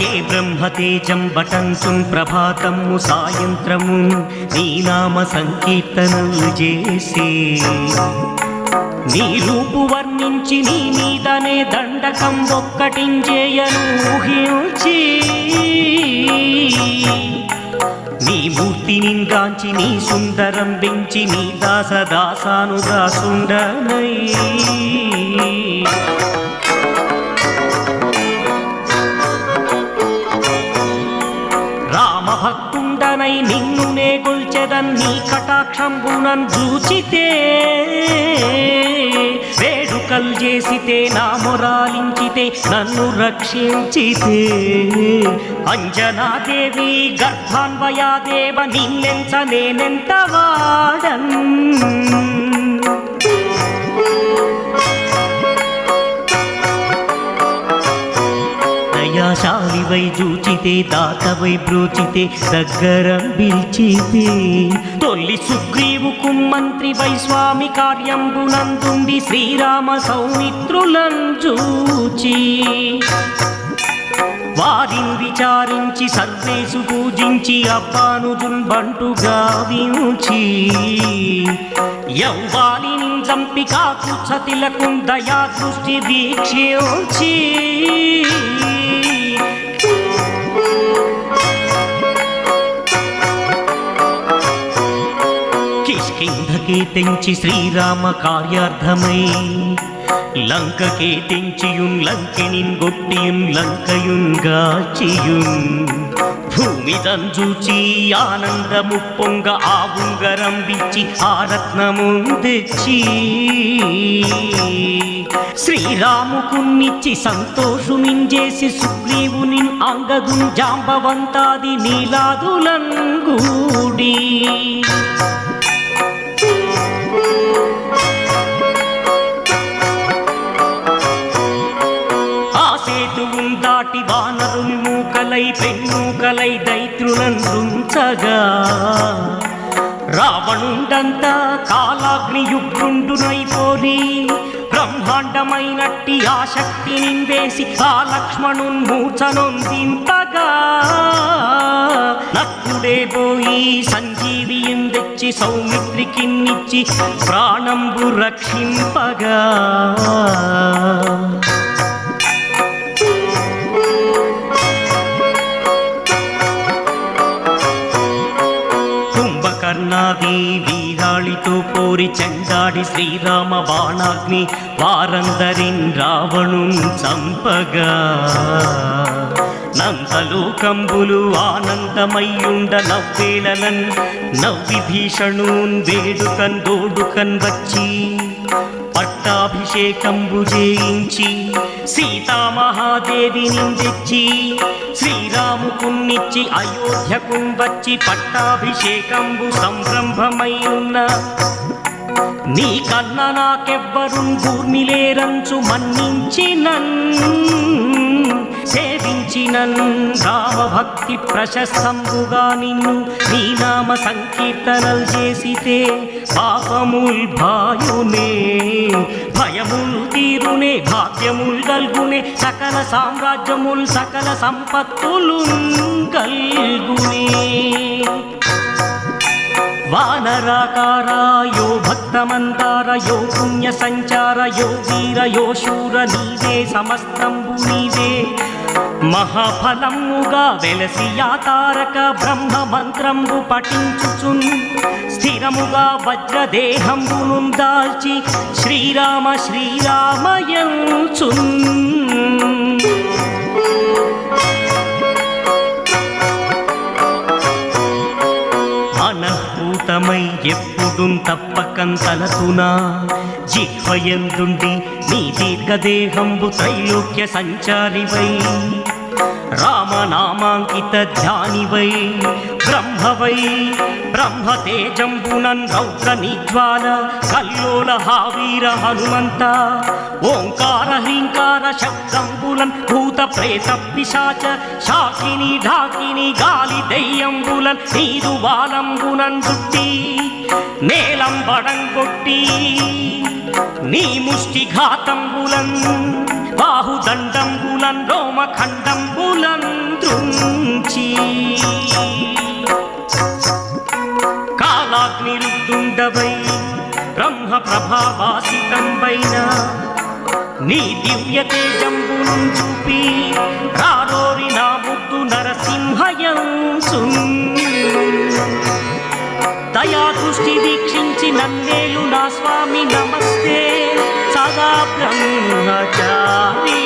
భజే బ్రహ్మతేజం బటంచున్ ప్రభాతము సాయంత్రము నీ నామ సంకీర్తనలు చేసి. నీ రూపు వర్ణించి నీ మీదనే దండకం ఒక్కటించేయను ఊహించి. నీ మూర్తి నింగాంచి నీ సుందరం పెంచి నీ దాస దాసాను దాసుండనై రామభక్తుండనై నిన్ను నే గొల్చెదన్ నీ కటాక్షంబునన్ చూచితే వేడుకల్ చేసితే నా మొరాలించితే నన్ను రక్షించితే. అంజనాదేవి గర్భాన్వయాదేవ నిన్నెంత నేనెంత వాడన్? దయాశాలివై జూచితే దాతవై బ్రోచితే దగ్గర పిలిచితే తొల్లి సుగ్రీవుకు మంత్రి వై స్వామి కార్యంబునందుండి శ్రీరామ సౌమిత్రులం చూచి. వారిని విచారించి సర్వేసు పూజించి అబ్బానుజున్ బంటుగా గావించి. యౌవాలిని చంపి కాకు సతిలకు దయా దృష్టి దీక్ష కిష్కింధకే తెంచి శ్రీరామ కార్యార్థమై. లంకకే తెంచియున్ లంకెనిన్ గొట్టియున్ లంకయున్ గాచియున్. భూమి దంజూచి ఆనందము పొంగ ఆ ఉంగరం విచ్చి ఆ రత్నమున్ తెచ్చి. శ్రీరాముకున్నిచ్చి సంతోషునింజేసి సుగ్రీవుని అంగదున్ జాంబవంతాది నీలాదులంగూడి. ఆ సేతువున్ దాటి వానరుల్ మూకలై పెన్నూకలై దైత్రులను రుంచగా రావణుండంతా కాలాగ్నియుగ్రుండునైపోని బ్రహ్మాండమైనట్టి ఆ శక్తి వేసి ఆ లక్ష్మణున్ మూర్ఛనొందింపగా నక్కుడే పోయి సంజీవియం తెచ్చి సౌమిత్రికిన్నిచ్చి ప్రాణంబు రక్షింపగా? కుంభకర్ణాది వీరాళితో పోరి చెండాడి శ్రీరామ బాణాగ్ని వారందరిన్ రావణున్ చంపగా? నందలోకంబులు ఆనందమయ్యుండ నవ్వేలనన్ నవ్వి భీషణూన్ వేడుకన్ దోడుకన్ వచ్చి పట్టాభిషేకంబు చేయించి సీతామహాదేవి నిందిచ్చి శ్రీరాముకున్నిచ్చి అయోధ్యకుం వచ్చి పట్టాభిషేకంబు సంరంభమై నీ కన్న నాకెవ్వరు భూమిలేరంచు మన్నించినన్ సేవించినన్ రామభక్తి ప్రశస్తంబుగా నిన్ను నీ నామ సంకీర్తనలు చేసితే పాపముల్ భాయునే భయముల్ తీరునే భాగ్యముల్ గల్గునే సకల సామ్రాజ్యముల్ సకల సంపత్తులు గల్గునే. వానరాకారాయో భక్తమందారయో పుణ్య సంచారయో వీరయో శూర నీవే సమస్తంబు నీవే మహాఫలముగా వెలసి యాతారక బ్రహ్మ మంత్రంబు పఠించుచున్. స్థిరముగా వజ్రదేహంబును దాల్చి శ్రీరామ శ్రీరామయంచున్. మనఃపూతమై ఎప్పుడు తప్పకం తలతునా. జిహ్వయందుండి నీ దీర్ఘదేహంబు త్రైలోక్య సంచారివై. రామనామాంకిత ధ్యానివై బ్రహ్మవై బ్రహ్మతేజంబునన్ రౌద్ర నిజ్వాల కల్లోల హావీర హనుమంత ఓంకార హ్రీంకార శబ్దంబులన్ భూత ప్రేత పిశాచ శాకిని ఢాకిని గాలి దెయ్యంబులన్ నీరు బాలంబునన్ దుట్టి నేలంబడంగొట్టి నీ ముష్టి ఘాతంబులన్ బాహుదండంబులన్ రోమఖండం ప్రభావాసితంబైన నీ దివ్య తేజంబును చూపి రారోరి నా ముద్దు నరసింహయం దయా దృష్టి వీక్షించి నన్నేలు నా స్వామి నమస్తే సదా బ్రహ్మచారి.